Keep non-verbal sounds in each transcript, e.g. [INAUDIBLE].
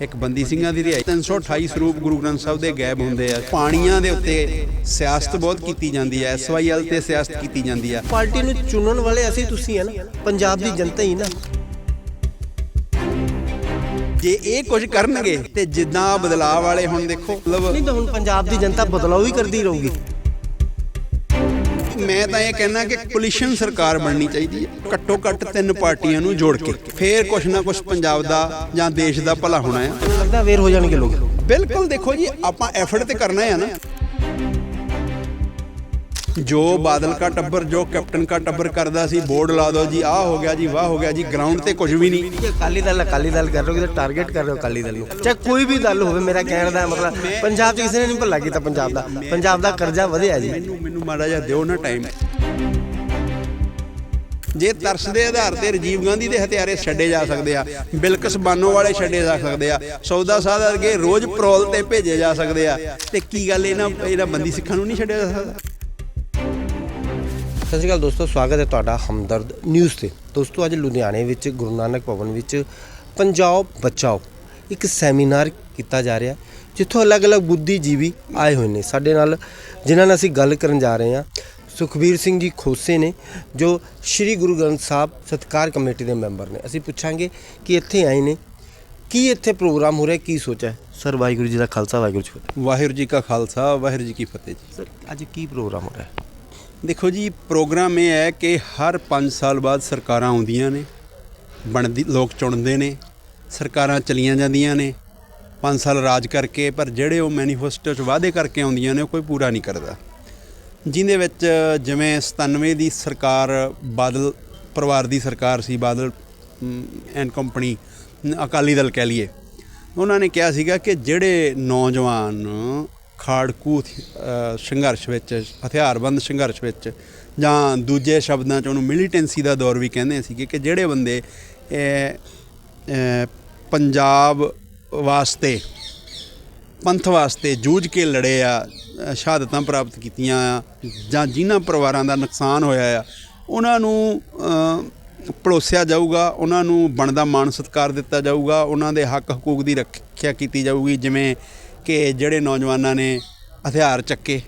ਇੱਕ ਬੰਦੀ ਸਿੰਘਾਂ ਦੀ ਰਿਹਾਈ। 328 ਸਰੂਪ ਗੁਰੂ ਗ੍ਰੰਥ ਸਾਹਿਬ ਦੇ ਗਾਇਬ ਹੁੰਦੇ ਆ। ਪਾਣੀਆਂ ਦੇ ਉੱਤੇ ਸਿਆਸਤ ਬਹੁਤ ਕੀਤੀ ਜਾਂਦੀ ਹੈ ਐਸਵਾਈਐਲ ਤੇ ਸਿਆਸਤ ਕੀਤੀ ਜਾਂਦੀ ਆ। ਪਾਰਟੀ ਨੂੰ ਚੁਣਨ ਵਾਲੇ ਅਸੀਂ ਤੁਸੀਂ ਹੈ ਨਾ। ਪੰਜਾਬ ਦੀ ਜਨਤਾ ਹੀ ਨਾ। ਜੇ ਇਹ ਕੁਝ ਕਰਨਗੇ ਤੇ ਜਿੱਦਾਂ ਬਦਲਾਅ ਵਾਲੇ ਹੁਣ ਦੇਖੋ ਮਤਲਬ ਨਹੀਂ ਤਾਂ ਹੁਣ ਪੰਜਾਬ ਦੀ ਜਨਤਾ ਬਦਲਾਅ ਹੀ ਕਰਦੀ ਰਹੂਗੀ। ਮੈਂ ਤਾਂ ਇਹ ਕਹਿਣਾ ਕਿ ਕੋਲੀਸ਼ਨ ਸਰਕਾਰ ਬਣਨੀ ਚਾਹੀਦੀ ਹੈ। ਘੱਟੋ ਘੱਟ ਤਿੰਨ ਪਾਰਟੀਆਂ ਨੂੰ ਜੋੜ ਕੇ। ਫੇਰ ਕੁਛ ਨਾ ਕੁਛ ਪੰਜਾਬ ਦਾ ਜਾਂ ਦੇਸ਼ ਦਾ ਭਲਾ ਹੋਣਾ ਹੈ। ਲੱਗਦਾ ਅਵੇਅਰ ਹੋ ਜਾਣਗੇ ਲੋਕ ਬਿਲਕੁਲ ਦੇਖੋ ਜੀ ਆਪਾਂ ਐਫਰਟ ਤੇ ਕਰਨਾ ਹੈ ਨਾ। ਜੋ ਬਾਦਲ ਕਾ ਟੱਬਰ ਜੋ ਕੈਪਟਨ ਕਾ ਟੱਬਰ ਕਰਦਾ ਸੀ ਬੋਰਡ ਲਾ ਦਿਓ ਜੀ ਆਹ ਹੋ ਗਿਆ ਜੀ ਵਾਹ ਹੋ ਗਿਆ ਜੀ ਗਰਾਊਂਡ ਤੇ ਕੁਝ ਵੀ ਨਹੀਂ। ਅਕਾਲੀ ਦਲ ਅਕਾਲੀ ਦਲ ਕਰ ਰਹੇ ਹੋ ਟਾਰਗੇਟ ਕਰ ਰਹੇ ਹੋ ਅਕਾਲੀ ਦਲ ਨੂੰ? ਚਾਹੇ ਕੋਈ ਵੀ ਦਲ ਹੋਵੇ ਮੇਰਾ ਕਹਿਣ ਦਾ ਮਤਲਬ ਪੰਜਾਬ 'ਚ ਕਿਸੇ ਨੇ ਨਹੀਂ ਭੱਲਾ ਕੀਤਾ ਪੰਜਾਬ ਦਾ। ਪੰਜਾਬ ਦਾ ਕਰਜ਼ਾ ਵਧਿਆ ਜੀ। ਮੈਨੂੰ ਮੈਨੂੰ ਮਾੜਾ ਜਿਹਾ ਦਿਓ ਨਾ ਟਾਈਮ ਜੇ ਤਰਸ ਦੇ ਆਧਾਰ ਤੇ ਰਾਜੀਵ ਗਾਂਧੀ ਦੇ ਹਥਿਆਰੇ ਛੱਡੇ ਜਾ ਸਕਦੇ ਆ ਬਿਲਕਸ ਬਾਨੋ ਵਾਲੇ ਛੱਡੇ ਜਾ ਸਕਦੇ ਆ ਸੌਦਾ ਸਾਧ ਵਰਗੇ ਰੋਜ਼ ਪੈਰੋਲ ਤੇ ਭੇਜੇ ਜਾ ਸਕਦੇ ਆ ਤੇ ਕੀ ਗੱਲ ਇਹਨਾਂ ਇਹਨਾਂ ਬੰਦੀ ਸਿੱਖਾਂ ਨੂੰ ਨਹੀਂ ਛੱਡਿਆ ਜਾ ਸਕਦਾ? ਸਤਿ ਸ਼੍ਰੀ ਅਕਾਲ ਦੋਸਤੋ ਸਵਾਗਤ ਹੈ ਤੁਹਾਡਾ ਹਮਦਰਦ ਨਿਊਜ਼ ਤੇ। ਦੋਸਤੋ ਅੱਜ ਲੁਧਿਆਣੇ ਵਿੱਚ ਗੁਰੂ ਨਾਨਕ ਭਵਨ ਵਿੱਚ ਪੰਜਾਬ ਬਚਾਓ ਇੱਕ ਸੈਮੀਨਾਰ ਕੀਤਾ ਜਾ ਰਿਹਾ ਜਿੱਥੋਂ ਅਲੱਗ-ਅਲੱਗ ਬੁੱਧੀਜੀਵੀ ਆਏ ਹੋਏ ਨੇ। ਸਾਡੇ ਨਾਲ ਜਿਨ੍ਹਾਂ ਨਾਲ ਅਸੀਂ ਗੱਲ ਕਰਨ ਜਾ ਰਹੇ ਹਾਂ ਸੁਖਬੀਰ ਸਿੰਘ ਜੀ ਖੋਸੇ ਨੇ ਜੋ ਸ੍ਰੀ ਗੁਰੂ ਗ੍ਰੰਥ ਸਾਹਿਬ ਸਤਕਾਰ ਕਮੇਟੀ ਦੇ ਮੈਂਬਰ ਨੇ। ਅਸੀਂ ਪੁੱਛਾਂਗੇ ਕਿ ਇੱਥੇ ਆਏ ਨੇ ਕੀ ਇੱਥੇ ਪ੍ਰੋਗਰਾਮ ਹੋ ਰਿਹਾ ਕੀ ਸੋਚਿਆ? ਸਰ ਵਾਹਿਗੁਰੂ ਜੀ ਦਾ ਖਾਲਸਾ ਵਾਹਿਗੁਰੂ ਜੀ ਫਤਿਹ। ਵਾਹਿਗੁਰੂ ਜੀ ਕਾ ਖਾਲਸਾ ਵਾਹਿਗੁਰੂ ਜੀ ਕੀ ਫਤਿਹ ਜੀ। ਸਰ ਅੱਜ ਕੀ ਪ੍ਰੋਗਰਾਮ ਹੋ ਰਿਹਾ? ਹੈ ਦੇਖੋ ਜੀ, ਪ੍ਰੋਗਰਾਮ ਇਹ ਹੈ ਕਿ ਹਰ 5 ਸਾਲ ਬਾਅਦ ਸਰਕਾਰਾਂ ਆਉਂਦੀਆਂ ਨੇ, ਬਣਦੀ, ਲੋਕ ਚੁਣਦੇ ਨੇ, ਸਰਕਾਰਾਂ ਚਲੀਆਂ ਜਾਂਦੀਆਂ ਨੇ 5 ਸਾਲ ਰਾਜ ਕਰਕੇ, ਪਰ ਜਿਹੜੇ ਉਹ ਮੈਨੀਫੈਸਟੋ 'ਚ ਵਾਅਦੇ ਕਰਕੇ ਆਉਂਦੀਆਂ ਨੇ, ਉਹ ਕੋਈ ਪੂਰਾ ਨਹੀਂ ਕਰਦਾ। ਜਿਨ੍ਹਾਂ ਵਿੱਚ ਜਿਵੇਂ 97 ਦੀ ਸਰਕਾਰ ਬਾਦਲ, ਪਰਿਵਾਰ ਦੀ ਸਰਕਾਰ ਸੀ, ਬਾਦਲ ਐਂਡ ਕੰਪਨੀ, ਅਕਾਲੀ ਦਲ ਕਹਿ ਲਈਏ, ਉਹਨਾਂ ਨੇ ਕਿਹਾ ਸੀਗਾ ਕਿ ਜਿਹੜੇ ਨੌਜਵਾਨ ਖਾੜਕੂ ਸੰਘਰਸ਼ ਵਿੱਚ, ਹਥਿਆਰਬੰਦ ਸੰਘਰਸ਼ ਵਿੱਚ, ਜਾਂ ਦੂਜੇ ਸ਼ਬਦਾਂ 'ਚ ਉਹਨੂੰ ਮਿਲੀਟੈਂਸੀ ਦਾ ਦੌਰ ਵੀ ਕਹਿੰਦੇ ਸੀਗੇ ਕਿ ਜਿਹੜੇ ਬੰਦੇ ਪੰਜਾਬ ਵਾਸਤੇ, ਪੰਥ ਵਾਸਤੇ ਜੂਝ ਕੇ ਲੜੇ ਆ ਸ਼ਹਾਦਤਾਂ ਪ੍ਰਾਪਤ ਕੀਤੀਆਂ ਆ, ਜਾਂ ਜਿਨ੍ਹਾਂ ਪਰਿਵਾਰਾਂ ਦਾ ਨੁਕਸਾਨ ਹੋਇਆ ਆ, ਉਹਨਾਂ ਨੂੰ ਪੜੋਸਿਆ ਜਾਊਗਾ, ਉਹਨਾਂ ਨੂੰ ਬਣਦਾ ਮਾਣ ਸਤਿਕਾਰ ਦਿੱਤਾ ਜਾਊਗਾ, ਉਹਨਾਂ ਦੇ ਹੱਕ ਹਕੂਕ ਦੀ ਰੱਖਿਆ ਕੀਤੀ ਜਾਊਗੀ, ਜਿਵੇਂ ਕਿ ਜਿਹੜੇ ਨੌਜਵਾਨਾਂ ਨੇ ਹਥਿਆਰ ਚੱਕੇ,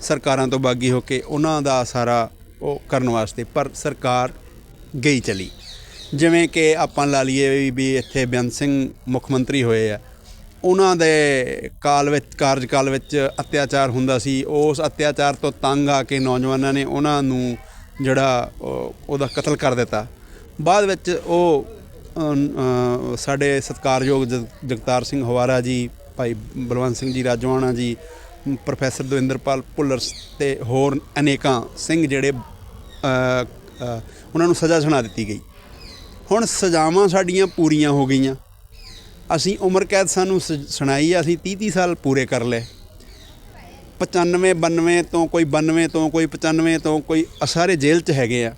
ਸਰਕਾਰਾਂ ਤੋਂ ਬਾਗੀ ਹੋ ਕੇ ਉਹਨਾਂ ਦਾ ਸਾਰਾ ਉਹ ਕਰਨ ਵਾਸਤੇ, ਪਰ ਸਰਕਾਰ ਗਈ ਚਲੀ। ਜਿਵੇਂ ਕਿ ਆਪਾਂ ਲਾ ਲਈਏ ਵੀ- ਇੱਥੇ ਬੇਅੰਤ ਸਿੰਘ ਮੁੱਖ ਮੰਤਰੀ ਹੋਏ ਆ, ਉਹਨਾਂ ਦੇ ਕਾਲ ਵਿੱਚ, ਕਾਰਜਕਾਲ ਵਿੱਚ ਅਤਿਆਚਾਰ ਹੁੰਦਾ ਸੀ। ਉਸ ਅਤਿਆਚਾਰ ਤੋਂ ਤੰਗ ਆ ਕੇ ਨੌਜਵਾਨਾਂ ਨੇ ਉਹਨਾਂ ਨੂੰ ਜਿਹੜਾ ਉਹ- ਉਹਦਾ ਕਤਲ ਕਰ ਦਿੱਤਾ। ਬਾਅਦ ਵਿੱਚ ਉਹ ਸਾਡੇ ਸਤਿਕਾਰਯੋਗ ਜਗ- ਜਗਤਾਰ ਸਿੰਘ ਹਵਾਰਾ ਜੀ ਭਾਈ ਬਲਵੰਤ ਸਿੰਘ ਜੀ ਰਾਜਵਾਨਾ ਜੀ ਪ੍ਰੋਫੈਸਰ ਦਵਿੰਦਰਪਾਲ ਭੁੱਲਰ ਸ- ਤੇ ਹੋਰ ਅਨੇਕਾਂ ਸਿੰਘ ਜਿਹੜੇ ਉਹਨਾਂ ਨੂੰ ਸਜ਼ਾ ਸੁਣਾ ਦਿੱਤੀ ਗਈ। ਹੁਣ ਸਜ਼ਾਵਾਂ ਸਾਡੀਆਂ ਪੂਰੀਆਂ ਹੋ ਗਈਆਂ। ਅਸੀਂ ਉਮਰ ਕੈਦ ਸਾਨੂੰ ਸ- ਸੁਣਾਈ ਆ, ਅਸੀਂ 30 30 ਸਾਲ ਪੂਰੇ ਕਰ ਲਏ। 95 92 ਤੋਂ ਕੋਈ 92 ਤੋਂ ਕੋਈ 95 ਤੋਂ ਕੋਈ ਅ ਸਾਰੇ ਜੇਲ੍ਹ 'ਚ ਹੈਗੇ ਆ।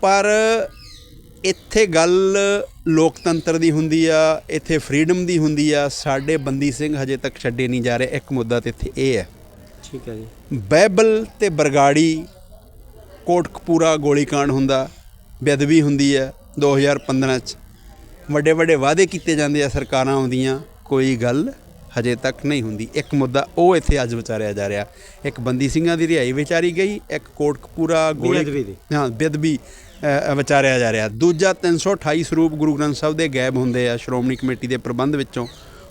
ਪਰ ਇੱਥੇ ਗੱਲ ਲੋਕਤੰਤਰ ਦੀ ਹੁੰਦੀ ਆ ਇੱਥੇ ਫਰੀडम ਦੀ ਹੁੰਦੀ ਆ ਸਾਡੇ ਬੰਦੀ ਸਿੰਘ ਹਜੇ ਤੱਕ ਛੱਡੇ ਨਹੀਂ ਜਾ ਰਹੇ ਇੱਕ ਮੁੱਦਾ ਤੇ ਇੱਥੇ ਇਹ ਹੈ। ਠੀਕ ਹੈ ਜੀ। ਬਾਈਬਲ ਤੇ ਬਰਗਾੜੀ ਕੋਟਕਪੂਰਾ ਗੋਲੀकांड ਹੁੰਦਾ ਬੇਦਬੀ ਹੁੰਦੀ ਹੈ 2015 ਚ। ਵੱਡੇ ਵੱਡੇ ਵਾਅਦੇ ਕੀਤੇ ਜਾਂਦੇ ਆ ਸਰਕਾਰਾਂ ਆਉਂਦੀਆਂ ਕੋਈ ਗੱਲ ਹਜੇ ਤੱਕ ਨਹੀਂ ਹੁੰਦੀ। ਇੱਕ ਮੁੱਦਾ ਉਹ ਇੱਥੇ ਅੱਜ ਵਿਚਾਰਿਆ ਜਾ ਰਿਹਾ। ਇੱਕ ਬੰਦੀ ਸਿੰਘਾਂ ਦੀ ਰਿਹਾਈ ਵਿਚਾਰੀ ਗਈ ਇੱਕ ਕੋਟਕਪੂਰਾ ਗੋਲੀ। ਹਾਂ ਬੇਅਦਬੀ ਅ, ਵਿਚਾਰਿਆ ਜਾ ਰਿਹਾ। ਦੂਜਾ 328 ਸਰੂਪ ਗੁਰੂ ਗ੍ਰੰਥ ਸਾਹਿਬ ਦੇ ਗਾਇਬ ਹੁੰਦੇ ਆ ਸ਼੍ਰੋਮਣੀ ਕਮੇਟੀ ਦੇ ਪ੍ਰਬੰਧ ਵਿੱਚੋਂ।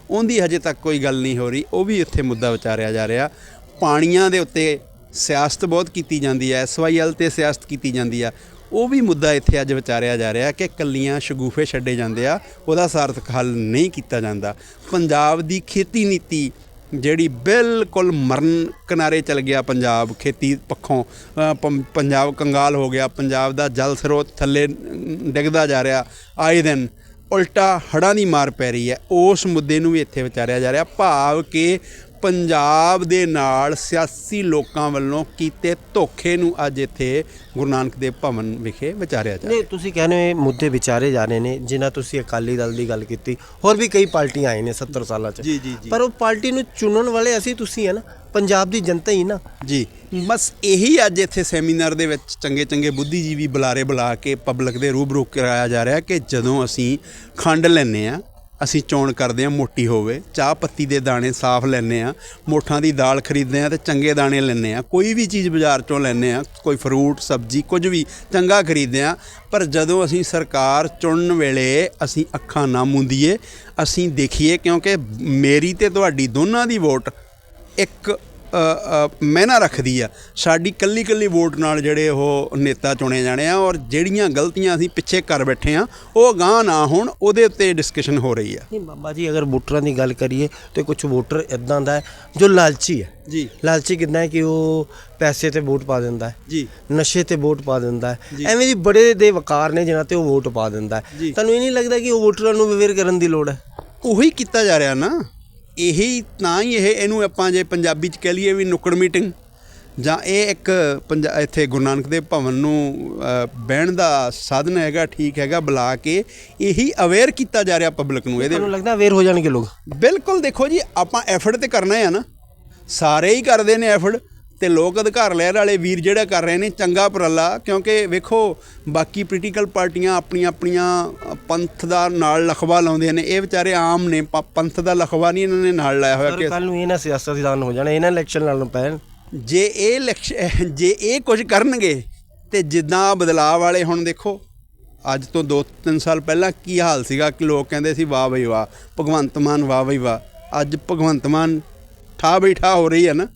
ਉਹਦੀ ਹਜੇ ਤੱਕ ਕੋਈ ਗੱਲ ਨਹੀਂ ਹੋ ਰਹੀ। ਉਹ ਵੀ ਇੱਥੇ ਮੁੱਦਾ ਵਿਚਾਰਿਆ ਜਾ ਰਿਹਾ। ਪਾਣੀਆਂ ਦੇ ਉੱਤੇ ਸਿਆਸਤ ਬਹੁਤ ਕੀਤੀ ਜਾਂਦੀ ਹੈ। ਐਸਵਾਈਐਲ ਤੇ ਸਿਆਸਤ ਕੀਤੀ ਜਾਂਦੀ ਆ। ਉਹ ਵੀ ਮੁੱਦਾ ਇੱਥੇ ਅੱਜ ਵਿਚਾਰਿਆ ਜਾ ਰਿਹਾ ਕਿ ਕੱਲੀਆਂ ਸ਼ਗੂਫੇ ਛੱਡੇ ਜਾਂਦੇ ਆ, ਉਹਦਾ ਸਾਰਥਕ ਹੱਲ ਨਹੀਂ ਕੀਤਾ ਜਾਂਦਾ। ਪੰਜਾਬ ਦੀ ਖੇਤੀ ਨੀਤੀ ਜਿਹੜੀ ਬਿਲਕੁਲ ਮਰਨ ਕਿਨਾਰੇ ਚਲ ਗਿਆ ਪੰਜਾਬ ਖੇਤੀ ਪੱਖੋਂ ਪੰ- ਪੰਜਾਬ ਕੰਗਾਲ ਹੋ ਗਿਆ, ਪੰਜਾਬ ਦਾ ਜਲ ਸਰੋਤ ਥੱਲੇ ਡਿੱਗਦਾ ਜਾ ਰਿਹਾ। ਆਏ ਦਿਨ ਉਲਟਾ ਹੜ੍ਹਾਂ ਦੀ ਮਾਰ ਪੈ ਰਹੀ ਹੈ। ਉਸ ਮੁੱਦੇ ਨੂੰ ਵੀ ਇੱਥੇ ਵਿਚਾਰਿਆ ਜਾ ਰਿਹਾ। ਭਾਵ ਕਿ ਪੰਜਾਬ ਦੇ ਨਾਲ ਸਿਆਸੀ ਲੋਕਾਂ ਵੱਲੋਂ ਕੀਤੇ ਧੋਖੇ ਨੂੰ ਅੱਜ ਇੱਥੇ ਗੁਰੂ ਨਾਨਕ ਦੇਵ ਭਵਨ ਵਿਖੇ ਵਿਚਾਰਿਆ ਜਾ ਰਿਹਾ। ਨਹੀਂ ਤੁਸੀਂ ਕਹਿੰਦੇ ਹੋ ਮੁੱਦੇ ਵਿਚਾਰੇ ਜਾ ਰਹੇ ਨੇ ਜਿਨ੍ਹਾਂ ਤੁਸੀਂ ਅਕਾਲੀ ਦਲ ਦੀ ਗੱਲ ਕੀਤੀ ਹੋਰ ਵੀ ਕਈ ਪਾਰਟੀਆਂ ਆਏ ਨੇ 70 ਸਾਲਾਂ 'ਚ। ਜੀ, ਜੀ, ਜੀ। ਪਰ ਉਹ ਪਾਰਟੀ ਨੂੰ ਚੁਣਨ ਵਾਲੇ ਅਸੀਂ ਤੁਸੀਂ ਹੈ ਨਾ ਪੰਜਾਬ ਦੀ ਜਨਤਾ ਹੀ ਨਾ। ਜੀ ਬਸ ਇਹੀ ਅੱਜ ਇੱਥੇ ਸੈਮੀਨਾਰ ਦੇ ਵਿੱਚ ਚੰਗੇ ਚੰਗੇ ਬੁੱਧੀਜੀਵੀ ਬੁਲਾਰੇ ਬੁਲਾ ਕੇ ਪਬਲਿਕ ਦੇ ਰੂਬਰੂ ਕਰਾਇਆ ਜਾ ਰਿਹਾ ਕਿ ਜਦੋਂ ਅਸੀਂ ਖੰਡ ਲੈਨੇ ਆ ਅਸੀਂ ਚੋਣ ਕਰਦੇ ਹਾਂ, ਮੋਟੀ ਹੋਵੇ। ਚਾਹ ਪੱਤੀ ਦੇ ਦਾਣੇ ਸਾਫ਼ ਲੈਨੇ ਆ ਮੋਠਾਂ ਦੀ ਦਾਲ ਖਰੀਦਦੇ ਆ ਤੇ ਚੰਗੇ ਦਾਣੇ ਲੈਨੇ ਆ ਕੋਈ ਵੀ ਚੀਜ਼ ਬਾਜ਼ਾਰ ਚੋਂ ਲੈਨੇ ਆ ਕੋਈ ਫਰੂਟ, ਸਬਜ਼ੀ, ਕੁਝ ਵੀ ਚੰਗਾ ਖਰੀਦਦੇ ਆ ਪਰ ਜਦੋਂ ਅਸੀਂ ਸਰਕਾਰ ਚੁਣਨ ਵੇਲੇ ਅਸੀਂ ਅੱਖਾਂ ਨਾ ਮੁੰਦੀਏ, ਅਸੀਂ ਦੇਖੀਏ ਕਿਉਂਕਿ ਮੇਰੀ ਤੇ ਤੁਹਾਡੀ ਦੋਨਾਂ ਦੀ ਵੋਟ ਇੱਕ ਮਹਿਨਾ ਰੱਖਦੀ ਆ। ਸਾਡੀ ਕੱਲੀ ਕੱਲੀ ਵੋਟ ਨਾਲ ਜਿਹੜੇ ਉਹ ਨੇਤਾ ਚੁਣੇ ਜਾਣੇ ਆ ਔਰ ਜਿਹੜੀਆਂ ਗਲਤੀਆਂ ਅਸੀਂ ਪਿੱਛੇ ਕਰ ਬੈਠੇ ਆ ਉਹ ਗਾਂ ਨਾ ਹੋਣ ਉਹਦੇ ਉੱਤੇ ਡਿਸਕਸ਼ਨ ਹੋ ਰਹੀ ਆ। ਨਹੀਂ ਬਾਬਾ ਜੀ ਅਗਰ ਵੋਟਰਾਂ ਦੀ ਗੱਲ ਕਰੀਏ ਤੇ ਕੁਝ ਵੋਟਰ ਇਦਾਂ ਦਾ ਜੋ ਲਾਲਚੀ ਹੈ। ਜੀ। ਲਾਲਚੀ ਕਿੰਨਾ ਹੈ ਕਿ ਉਹ ਪੈਸੇ ਤੇ ਵੋਟ ਪਾ ਦਿੰਦਾ ਹੈ। ਜੀ। ਨਸ਼ੇ ਤੇ ਵੋਟ ਪਾ ਦਿੰਦਾ ਹੈ। ਐਵੇਂ ਦੀ ਬੜੇ ਦੇ ਵਕਾਰ ਨੇ ਜਿਨ੍ਹਾਂ ਤੇ ਉਹ ਵੋਟ ਪਾ ਦਿੰਦਾ ਹੈ। ਤੁਹਾਨੂੰ ਇਹ ਨਹੀਂ ਲੱਗਦਾ ਕਿ ਉਹ ਵੋਟਰਾਂ ਨੂੰ ਵਿਵੇਰ ਕਰਨ ਦੀ ਲੋੜ ਹੈ? ਉਹੀ ਕੀਤਾ ਜਾ ਰਿਹਾ ਨਾ। ਇਹੀ ਤਾਂ ਹੀ ਇਹ ਇਹਨੂੰ ਆਪਾਂ ਜੇ ਪੰਜਾਬੀ ਚ ਕਹਿ ਲਈਏ ਵੀ ਨੁੱਕੜ ਮੀਟਿੰਗ ਜਾਂ ਇਹ ਇੱਕ ਇੱਥੇ ਗੁਰੂ ਨਾਨਕ ਦੇਵ ਭਵਨ ਨੂੰ ਬਹਿਣ ਦਾ ਸਾਧਨ ਹੈਗਾ ਠੀਕ ਹੈਗਾ ਬੁਲਾ ਕੇ ਇਹੀ ਅਵੇਅਰ ਕੀਤਾ ਜਾ ਰਿਹਾ ਪਬਲਿਕ ਨੂੰ ਇਹਦੇ ਤੁਹਾਨੂੰ ਲੱਗਦਾ ਅਵੇਅਰ ਹੋ ਜਾਣਗੇ ਲੋਕ? ਬਿਲਕੁਲ ਦੇਖੋ ਜੀ ਆਪਾਂ ਐਫਰਟ ਤੇ ਕਰਨਾ ਹੈ ਨਾ ਸਾਰੇ ਹੀ ਕਰਦੇ ਨੇ ਐਫਰਟ ਤੇ ਲੋਕ ਅਧਿਕਾਰ ਲਹਿਰ ਵਾਲੇ ਵੀਰ ਜਿਹੜਾ ਕਰ ਰਹੇ ਨੇ ਚੰਗਾ ਉਪਰਾਲਾ ਕਿਉਂਕਿ ਵੇਖੋ ਬਾਕੀ ਪੋਲੀਟੀਕਲ ਪਾਰਟੀਆਂ ਆਪਣੀਆਂ ਆਪਣੀਆਂ ਪੰਥ ਦਾ ਨਾਲ ਲਖਵਾ ਲਾਉਂਦੇ ਨੇ। ਇਹ ਵਿਚਾਰੇ ਆਮ ਨੇ ਪੰਥ ਦਾ ਲਖਵਾ ਨਹੀਂ ਇਹਨਾਂ ਨੇ ਨਾਲ ਲਾਇਆ ਹੋਇਆ ਕਿ ਕੱਲ ਨੂੰ ਇਹ ਨਾ ਸਿਆਸਤਦਾਨ ਹੋ ਜਾਣਾ ਇਹਨਾਂ ਇਲੈਕਸ਼ਨ ਨਾਲ ਪੈਣ। ਜੇ ਇਹ [LAUGHS] ਜੇ ਇਹ ਕੁਝ ਕਰਨਗੇ ਤੇ ਜਿੱਦਾਂ ਬਦਲਾਅ ਵਾਲੇ ਹੁਣ ਦੇਖੋ ਅੱਜ ਤੋਂ 2-3 ਸਾਲ ਪਹਿਲਾਂ ਕੀ ਹਾਲ ਸੀਗਾ ਕਿ ਲੋਕ ਕਹਿੰਦੇ ਸੀ ਵਾਹ ਬਈ ਵਾਹ ਭਗਵੰਤ ਮਾਨ ਵਾਹ ਬਈ ਵਾਹ। ਅੱਜ ਭਗਵੰਤ ਮਾਨ ਠਾ ਬੈਠਾ ਹੋ ਰਹੀ ਹੈ ਨਾ।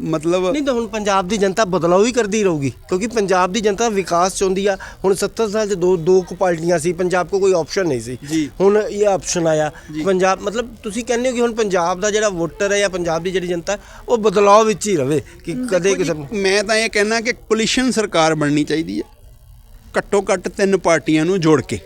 ਮਤਲਬ ਨਹੀਂ ਤਾਂ ਹੁਣ ਪੰਜਾਬ ਦੀ ਜਨਤਾ ਬਦਲਾਅ ਹੀ ਕਰਦੀ ਰਹੂਗੀ ਕਿਉਂਕਿ ਪੰਜਾਬ ਦੀ ਜਨਤਾ ਵਿਕਾਸ ਚਾਹੁੰਦੀ ਆ। ਹੁਣ 70 ਸਾਲ ਚ ਦੋ ਦੋ ਕੁ ਪਾਰਟੀਆਂ ਸੀ ਪੰਜਾਬ ਕੋ ਕੋਈ ਆਪਸ਼ਨ ਨਹੀਂ ਸੀ। ਜੀ। ਹੁਣ ਇਹ ਆਪਸ਼ਨ ਆਇਆ। ਪੰਜਾਬ ਮਤਲਬ ਤੁਸੀਂ ਕਹਿੰਦੇ ਹੋ ਕਿ ਹੁਣ ਪੰਜਾਬ ਦਾ ਜਿਹੜਾ ਵੋਟਰ ਹੈ ਜਾਂ ਪੰਜਾਬ ਦੀ ਜਿਹੜੀ ਜਨਤਾ ਹੈ, ਉਹ ਬਦਲਾਅ ਵਿੱਚ ਹੀ ਰਵੇ ਕਿ ਕਦੇ ਕਿਸੇ ਮੈਂ ਤਾਂ ਇਹ ਕਹਿਣਾ ਕਿ ਕੋਲੀਸ਼ਨ ਸਰਕਾਰ ਬਣਨੀ ਚਾਹੀਦੀ ਹੈ ਘੱਟੋ ਘੱਟ ਤਿੰਨ ਪਾਰਟੀਆਂ ਨੂੰ ਜੋੜ ਕੇ।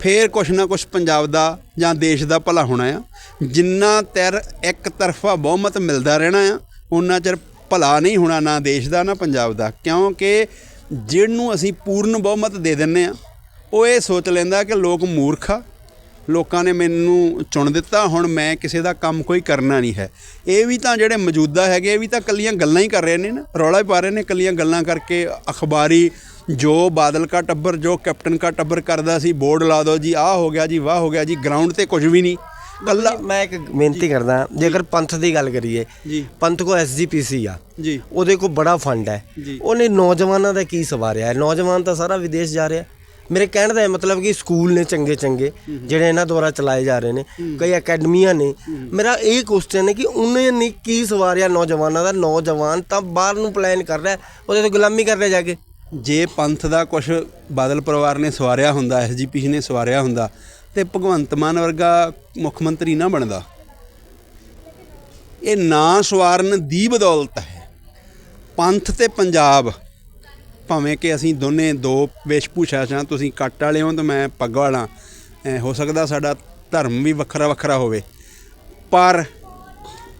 ਫੇਰ ਕੁਛ ਨਾ ਕੁਛ ਪੰਜਾਬ ਦਾ ਜਾਂ ਦੇਸ਼ ਦਾ ਭਲਾ ਹੋਣਾ ਆ। ਜਿੰਨਾ ਤਰ ਇੱਕ ਤਰਫਾ ਬਹੁਮਤ ਮਿਲਦਾ ਰਹਿਣਾ ਆ ਉਹਨਾਂ ਚਿਰ ਭਲਾ ਨਹੀਂ ਹੋਣਾ ਨਾ ਦੇਸ਼ ਦਾ, ਨਾ ਪੰਜਾਬ ਦਾ। ਕਿਉਂਕਿ ਜਿਹਨੂੰ ਅਸੀਂ ਪੂਰਨ ਬਹੁਮਤ ਦੇ ਦਿੰਨੇ ਆ, ਉਹ ਇਹ ਸੋਚ ਲੈਂਦਾ ਕਿ ਲੋਕ ਮੂਰਖ ਆ। ਲੋਕਾਂ ਨੇ ਮੈਨੂੰ ਚੁਣ ਦਿੱਤਾ, ਹੁਣ ਮੈਂ ਕਿਸੇ ਦਾ ਕੰਮ ਕੋਈ ਕਰਨਾ ਨਹੀਂ ਹੈ। ਇਹ ਵੀ ਤਾਂ ਜਿਹੜੇ ਮੌਜੂਦਾ ਹੈਗੇ, ਇਹ ਵੀ ਤਾਂ ਕੱਲੀਆਂ ਗੱਲਾਂ ਹੀ ਕਰ ਰਹੇ ਨੇ ਨਾ। ਰੌਲਾ ਹੀ ਪਾ ਰਹੇ ਨੇ ਕੱਲੀਆਂ ਗੱਲਾਂ ਕਰਕੇ। ਅਖਬਾਰੀ ਜੋ ਬਾਦਲ ਕਾ ਟੱਬਰ, ਜੋ ਕੈਪਟਨ ਕਾ ਟੱਬਰ ਕਰਦਾ ਸੀ, ਬੋਰਡ ਲਾ ਦਿਓ ਜੀ, ਆਹ ਹੋ ਗਿਆ ਜੀ, ਵਾਹ ਹੋ ਗਿਆ ਜੀ, ਗਰਾਊਂਡ ਤੇ ਕੁਝ ਵੀ ਨਹੀਂ। ਕੱਲਾ ਮੈਂ ਇੱਕ ਬੇਨਤੀ ਕਰਦਾ ਜੇਕਰ ਪੰਥ ਦੀ ਗੱਲ ਕਰੀਏ ਜੀ। ਪੰਥ ਕੋ ਐਸਜੀਪੀਸੀ ਆ ਜੀ। ਉਹਦੇ ਕੋਲ ਬੜਾ ਫੰਡ ਹੈ। ਜੀ। ਉਹਨੇ ਨੌਜਵਾਨਾਂ ਦਾ ਕੀ ਸਵਾਰਿਆ ਹੈ? ਨੌਜਵਾਨ ਤਾਂ ਸਾਰਾ ਵਿਦੇਸ਼ ਜਾ ਰਿਹਾ। ਮੇਰੇ ਕਹਿਣ ਦਾ ਮਤਲਬ ਕਿ ਸਕੂਲ ਨੇ ਚੰਗੇ ਚੰਗੇ ਜਿਹੜੇ ਇਹਨਾਂ ਦੁਆਰਾ ਚਲਾਏ ਜਾ ਰਹੇ ਨੇ ਕਈ ਅਕੈਡਮੀਆਂ ਨੇ। ਮੇਰਾ ਇਹ ਕੁਐਸਚਨ ਹੈ ਕਿ ਉਹਨੇ ਨੇ ਕੀ ਸਵਾਰਿਆ ਨੌਜਵਾਨਾਂ ਦਾ? ਨੌਜਵਾਨ ਤਾਂ ਬਾਹਰ ਨੂੰ ਪਲਾਨ ਕਰ ਰਿਹਾ ਉਹਦੇ ਤੋਂ ਗੁਲਾਮੀ ਕਰ ਰਿਹਾ ਜਾ ਕੇ। ਜੇ ਪੰਥ ਦਾ ਕੁਝ ਬਾਦਲ ਪਰਿਵਾਰ ਨੇ ਸਵਾਰਿਆ ਹੁੰਦਾ ਐਸਜੀਪੀ ਨੇ ਸਵਾਰਿਆ ਹੁੰਦਾ ਤੇ ਭਗਵੰਤ ਮਾਨ ਵਰਗਾ ਮੁੱਖ ਮੰਤਰੀ ਨਾ ਬਣਦਾ। ਇਹ ਨਾ ਸਵਾਰਨ ਦੀ ਬਦੌਲਤ ਹੈ। ਪੰਥ ਤੇ ਪੰਜਾਬ, ਭਾਵੇਂ ਕਿ ਅਸੀਂ ਦੋਨੇ ਦੋ ਵੇਸ਼ਭੂਸ਼ਾ ਚਾਂ ਤੁਸੀਂ ਕੱਟ ਵਾਲੇ ਹੋ ਤੇ ਮੈਂ ਪੱਗ ਵਾਲਾ। ਹੋ ਸਕਦਾ ਸਾਡਾ ਧਰਮ ਵੀ ਵੱਖਰਾ ਵੱਖਰਾ ਹੋਵੇ। ਪਰ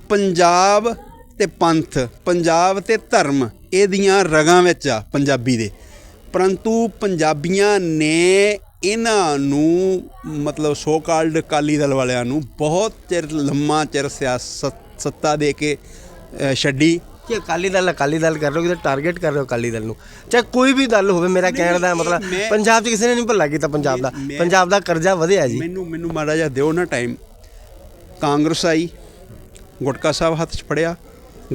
ਪੰਜਾਬ ਤੇ ਪੰਥ, ਪੰਜਾਬ ਤੇ ਧਰਮ ਇਹਦੀਆਂ ਰਗਾਂ ਵਿੱਚ ਆ ਪੰਜਾਬੀ ਦੇ। ਪਰੰਤੂ ਪੰਜਾਬੀਆਂ ਨੇ ਇਹਨਾਂ ਨੂੰ ਮਤਲਬ ਸੋ ਕਾਲਡ ਅਕਾਲੀ ਦਲ ਵਾਲਿਆਂ ਨੂੰ ਬਹੁਤ ਚਿਰ ਲੰਮਾ ਚਿਰ ਸਿਆਸਤ ਸੱਤਾ ਦੇ ਕੇ ਛੱਡੀ। ਕਿ ਅਕਾਲੀ ਦਲ ਅਕਾਲੀ ਦਲ ਕਰ ਰਹੇ ਹੋ ਕਿ ਟਾਰਗੇਟ ਕਰ ਰਹੇ ਹੋ ਅਕਾਲੀ ਦਲ ਨੂੰ? ਚਾਹੇ ਕੋਈ ਵੀ ਦਲ ਹੋਵੇ ਮੇਰਾ ਕਹਿਣ ਦਾ ਮਤਲਬ ਪੰਜਾਬ 'ਚ ਕਿਸੇ ਨੇ ਨਹੀਂ ਭੱਲਾ ਕੀਤਾ ਪੰਜਾਬ ਦਾ। ਪੰਜਾਬ ਦਾ ਕਰਜ਼ਾ ਵਧਿਆ ਜੀ। ਮੈਨੂੰ ਮੈਨੂੰ ਮਾੜਾ ਜਿਹਾ ਦਿਓ ਨਾ ਟਾਈਮ ਕਾਂਗਰਸ ਆਈ ਗੁਟਕਾ ਸਾਹਿਬ ਹੱਥ 'ਚ ਫੜਿਆ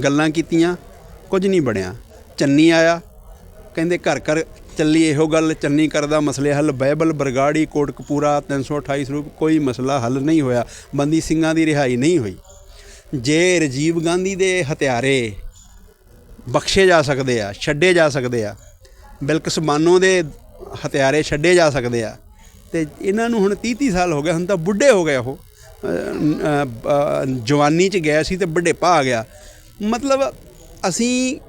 ਗੱਲਾਂ ਕੀਤੀਆਂ ਕੁਝ ਨਹੀਂ ਬਣਿਆ। ਚੰਨੀ ਆਇਆ ਕਹਿੰਦੇ ਘਰ ਘਰ ਚੱਲੀ ਇਹੋ ਗੱਲ ਚੰਨੀ ਕਰਦਾ ਮਸਲੇ ਹੱਲ, ਬਾਈਬਲ, ਬਰਗਾੜੀ, ਕੋਟਕਪੂਰਾ 328 ਸਰੂਪ, ਕੋਈ ਮਸਲਾ ਹੱਲ ਨਹੀਂ ਹੋਇਆ, ਬੰਦੀ ਸਿੰਘਾਂ ਦੀ ਰਿਹਾਈ ਨਹੀਂ ਹੋਈ। ਜੇ ਰਾਜੀਵ ਗਾਂਧੀ ਦੇ ਹਥਿਆਰੇ ਬਖਸ਼ੇ ਜਾ ਸਕਦੇ ਆ, ਛੱਡੇ ਜਾ ਸਕਦੇ ਆ ਬਿਲਕਸ ਮਾਨੋ ਦੇ ਹਥਿਆਰੇ ਛੱਡੇ ਜਾ ਸਕਦੇ ਆ, ਤੇ ਇਹਨਾਂ ਨੂੰ ਹੁਣ 30 30 ਸਾਲ ਹੋ ਗਏ, ਹੁਣ ਤਾਂ ਬੁੱਢੇ ਹੋ ਗਏ ਉਹ। ਜਵਾਨੀ ਚ ਗਿਆ ਸੀ ਤੇ ਬੁਢੇਪਾ ਆ ਗਿਆ। ਮਤਲਬ ਅਸੀਂ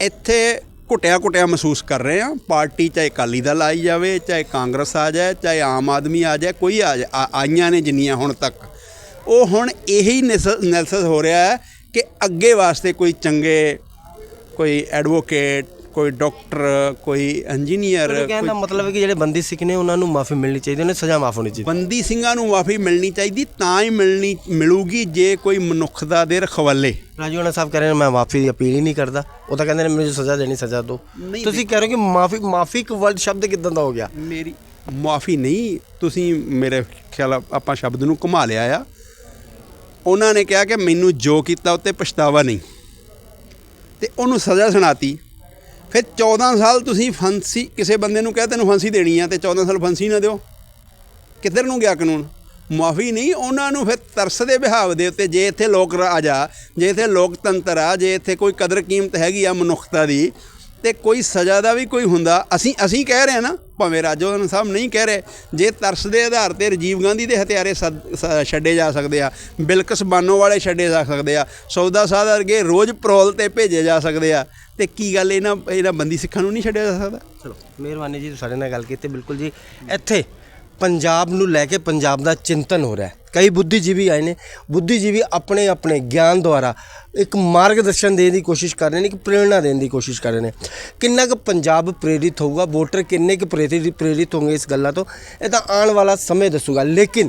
ਇੱਥੇ ਘੁੱਟਿਆ ਘੁੱਟਿਆ ਮਹਿਸੂਸ ਕਰ ਰਹੇ ਹਾਂ। ਪਾਰਟੀ ਚਾਹੇ ਅਕਾਲੀ ਦਲ ਆਈ ਜਾਵੇ, ਚਾਹੇ ਕਾਂਗਰਸ ਆ ਜਾਏ, ਚਾਹੇ ਆਮ ਆਦਮੀ ਆ ਜਾਏ, ਕੋਈ ਆ ਜਾ- ਆ- ਆਈਆਂ ਨੇ ਜਿੰਨੀਆਂ ਹੁਣ ਤੱਕ। ਉਹ ਹੁਣ ਇਹੀ ਨੈਲਸਸ ਹੋ ਰਿਹਾ ਹੈ ਕਿ ਅੱਗੇ ਵਾਸਤੇ ਕੋਈ ਚੰਗੇ, ਕੋਈ ਐਡਵੋਕੇਟ ਕੋਈ ਡਾਕਟਰ ਕੋਈ ਇੰਜੀਨੀਅਰ ਕਹਿਣ ਦਾ ਮਤਲਬ ਹੈ ਕਿ ਜਿਹੜੇ ਬੰਦੀ ਸਿੱਖ ਨੇ ਉਹਨਾਂ ਨੂੰ ਮਾਫੀ ਮਿਲਣੀ ਚਾਹੀਦੀ ਉਹਨੇ ਸਜ਼ਾ ਮਾਫ ਹੋਣੀ ਚਾਹੀਦੀ। ਬੰਦੀ ਸਿੰਘਾਂ ਨੂੰ ਮਾਫੀ ਮਿਲਣੀ ਚਾਹੀਦੀ ਤਾਂ ਹੀ ਮਿਲਣੀ ਮਿਲੂਗੀ ਜੇ ਕੋਈ ਮਨੁੱਖਤਾ ਦੇ ਰਖਵਾਲੇ। ਰਾਜੂਆਣਾ ਸਾਹਿਬ ਕਹਿ ਰਹੇ ਨੇ ਮੈਂ ਮਾਫੀ ਦੀ ਅਪੀਲ ਹੀ ਨਹੀਂ ਕਰਦਾ। ਉਹ ਤਾਂ ਕਹਿੰਦੇ ਨੇ ਮੈਨੂੰ ਸਜ਼ਾ ਦੇਣੀ ਸਜ਼ਾ ਦਿਓ। ਤੁਸੀਂ ਕਹਿ ਰਹੇ ਹੋ ਕਿ ਮਾਫੀ ਮਾਫੀ ਇੱਕ ਵਰਡ ਸ਼ਬਦ ਕਿਦਾਂ ਦਾ ਹੋ ਗਿਆ? ਮੇਰੀ ਮਾਫੀ ਨਹੀਂ ਤੁਸੀਂ ਮੇਰੇ ਖਿਆਲ ਆਪਾਂ ਸ਼ਬਦ ਨੂੰ ਘੁਮਾ ਲਿਆ ਆ। ਉਹਨਾਂ ਨੇ ਕਿਹਾ ਕਿ ਮੈਨੂੰ ਜੋ ਕੀਤਾ ਉੱਤੇ ਪਛਤਾਵਾ ਨਹੀਂ। ਤੇ ਉਹਨੂੰ ਸਜ਼ਾ ਸੁਣਾਤੀ। ਫਿਰ 14 ਸਾਲ ਤੁਸੀਂ ਫਾਂਸੀ, ਕਿਸੇ ਬੰਦੇ ਨੂੰ ਕਹਿ ਤੈਨੂੰ ਫਾਂਸੀ ਦੇਣੀ ਆ ਤੇ 14 ਸਾਲ ਫਾਂਸੀ ਨਾ ਦਿਓ। ਕਿੱਧਰ ਨੂੰ ਗਿਆ ਕਾਨੂੰਨ? ਮਾਫੀ ਨਹੀਂ, ਉਹਨਾਂ ਨੂੰ ਫਿਰ ਤਰਸ ਦੇ ਵਿਹਾਵ ਦੇ ਉੱਤੇ ਜੇ ਇੱਥੇ ਲੋਕ ਰਾਜ ਆ ਜੇ ਇੱਥੇ ਲੋਕਤੰਤਰ ਆ, ਜੇ ਇੱਥੇ ਕੋਈ ਕਦਰ ਕੀਮਤ ਹੈਗੀ ਆ ਮਨੁੱਖਤਾ ਦੀ, ਤੇ ਕੋਈ ਸਜ਼ਾ ਦਾ ਵੀ ਕੋਈ ਹੁੰਦਾ। ਅਸੀਂ ਅਸੀਂ ਕਹਿ ਰਹੇ ਹਾਂ ਨਾ ਭਾਵੇਂ ਰਾਜੋਦਨ ਸਾਹਿਬ ਨਹੀਂ ਕਹਿ ਰਹੇ, ਜੇ ਤਰਸ ਦੇ ਆਧਾਰ ਤੇ ਰਾਜੀਵ ਗਾਂਧੀ ਦੇ ਹਥਿਆਰੇ ਸਦ- ਸ- ਛੱਡੇ ਜਾ ਸਕਦੇ ਆ ਬਿਲਕਸ ਬਾਨੋ ਵਾਲੇ ਛੱਡੇ ਜਾ ਸਕਦੇ ਆ, ਸੌਦਾ ਸਾਧ ਵਰਗੇ ਰੋਜ਼ ਪਰੋਲ ਤੇ ਭੇਜੇ ਜਾ ਸਕਦੇ ਆ, ਤੇ ਕੀ ਗੱਲ ਇਹਨਾਂ ਇਹਨਾਂ ਬੰਦੀ ਸਿੱਖਾਂ ਨੂੰ ਨਹੀਂ ਛੱਡਿਆ ਜਾ ਸਕਦਾ? ਚਲੋ, ਮਿਹਰਬਾਨੀ ਜੀ ਸਾਡੇ ਨਾਲ ਗੱਲ ਕੀਤੀ, ਬਿਲਕੁਲ ਜੀ। ਇੱਥੇ ਪੰਜਾਬ ਨੂੰ ਲੈ ਕੇ ਪੰਜਾਬ ਦਾ ਚਿੰਤਨ ਹੋ ਰਿਹਾ ਹੈ। ਕਈ ਬੁੱਧੀਜੀਵੀ ਆਏ ਨੇ। ਬੁੱਧੀਜੀਵੀ ਆਪਣੇ ਆਪਣੇ ਗਿਆਨ ਦੁਆਰਾ ਇੱਕ ਮਾਰਗਦਰਸ਼ਨ ਦੇਣ ਦੀ ਕੋਸ਼ਿਸ਼ ਕਰ ਰਹੇ ਨੇ, ਇੱਕ ਪ੍ਰੇਰਣਾ ਦੇਣ ਦੀ ਕੋਸ਼ਿਸ਼ ਕਰ ਰਹੇ ਨੇ। ਕਿੰਨਾ ਕੁ ਪੰਜਾਬ ਪ੍ਰੇਰਿਤ ਹੋਊਗਾ? ਵੋਟਰ ਕਿੰਨੇ ਕੁ ਪ੍ਰੇਰਿਤ ਪ੍ਰੇਰਿਤ ਹੋਣਗੇ ਇਸ ਗੱਲਾਂ ਤੋਂ? ਇਹ ਤਾਂ ਆਉਣ ਵਾਲਾ ਸਮੇਂ ਦੱਸੂਗਾ। ਲੇਕਿਨ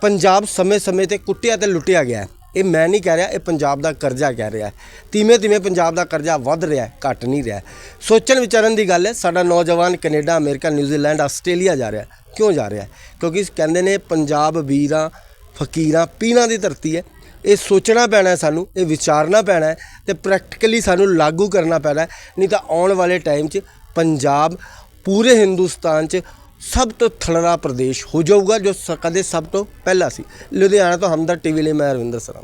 ਪੰਜਾਬ ਸਮੇਂ-ਸਮੇਂ ਤੇ ਕੁੱਟਿਆ ਤੇ ਲੁੱਟਿਆ ਗਿਆ ਹੈ। ਇਹ ਮੈਂ ਨਹੀਂ ਕਹਿ ਰਿਹਾ, ਇਹ ਪੰਜਾਬ ਦਾ ਕਰਜ਼ਾ ਕਹਿ ਰਿਹਾ ਹੈ। ਧੀਮੇ ਧੀਮੇ ਪੰਜਾਬ ਦਾ ਕਰਜ਼ਾ ਵੱਧ ਰਿਹਾ ਹੈ, ਘਟ ਨਹੀਂ ਰਿਹਾ ਸੋਚਣ ਵਿਚਾਰਨ ਦੀ ਗੱਲ ਹੈ, ਸਾਡਾ ਨੌਜਵਾਨ ਕੈਨੇਡਾ, ਅਮਰੀਕਾ, ਨਿਊਜ਼ੀਲੈਂਡ, ਆਸਟ੍ਰੇਲੀਆ ਜਾ ਰਿਹਾ ਕਿਉਂ ਜਾ ਰਿਹਾ ਕਿਉਂਕਿ ਕਹਿੰਦੇ ਨੇ ਪੰਜਾਬ ਵੀਰਾਂ ਫਕੀਰਾਂ ਪੀਰਾਂ ਦੀ ਧਰਤੀ ਹੈ। ਇਹ ਸੋਚਣਾ ਪੈਣਾ ਸਾਨੂੰ, ਇਹ ਵਿਚਾਰਨਾ ਪੈਣਾ ਹੈ ਤੇ ਪ੍ਰੈਕਟੀਕਲੀ ਸਾਨੂੰ ਲਾਗੂ ਕਰਨਾ ਪੈਣਾ ਨਹੀਂ ਤਾਂ ਆਉਣ ਵਾਲੇ ਟਾਈਮ 'ਚ ਪੰਜਾਬ ਪੂਰੇ ਹਿੰਦੁਸਤਾਨ 'ਚ ਸਭ ਤੋਂ ਥਲੜਾ ਪ੍ਰਦੇਸ਼ ਹੋ ਜਾਊਗਾ, ਜੋ ਸ- ਕਦੇ ਸਭ ਤੋਂ ਪਹਿਲਾਂ ਸੀ। ਲੁਧਿਆਣਾ ਤੋਂ ਹਮਦਰ ਟੀਵੀ ਲਈ ਮੈਂ ਰਵਿੰਦਰ ਸਰਾਂ